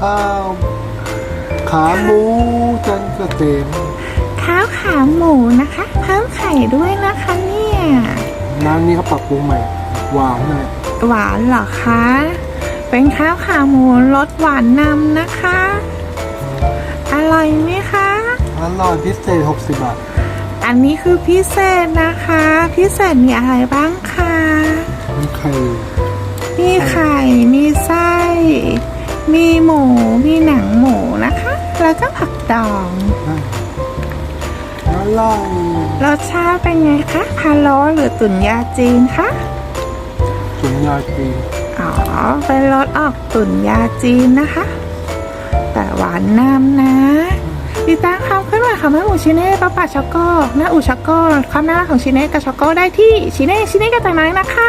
ข้าวขาหมูจันเกษมข้าวขาหมูนะคะ เพิ่มไข่ด้วยนะคะเนี่ยร้านนี้เขาปรับปรุงใหม่ หวานหน่อยหวานเหรอคะ เป็นข้าวขาหมูรสหวานนำนะคะ อร่อยไหมคะ อร่อยพิเศษ 60 บาท อันนี้คือพิเศษนะคะ พิเศษมีอะไรบ้างคะ มีไข่ มีไข่มีไส้ มีหมู มีหนังหมูนะคะ แล้วก็ผักดอง อร่อยรสชาติเป็นไงคะพะโล้หรือตุ๋นยาจีนคะสุนยาจีนอ๋อเป็นรสออกตุ๋นยาจีนนะคะ แต่หวานนำนะติดตามความเคลื่อนไหวของแม่หมูชิเน่ป้าป่าช็อกโก้หน้าอูช็อกโก้ความน่ารักของชิเน่กับช็อกโก้ได้ที่ชิเน่ชิเน่กับแต่ไม้นะคะ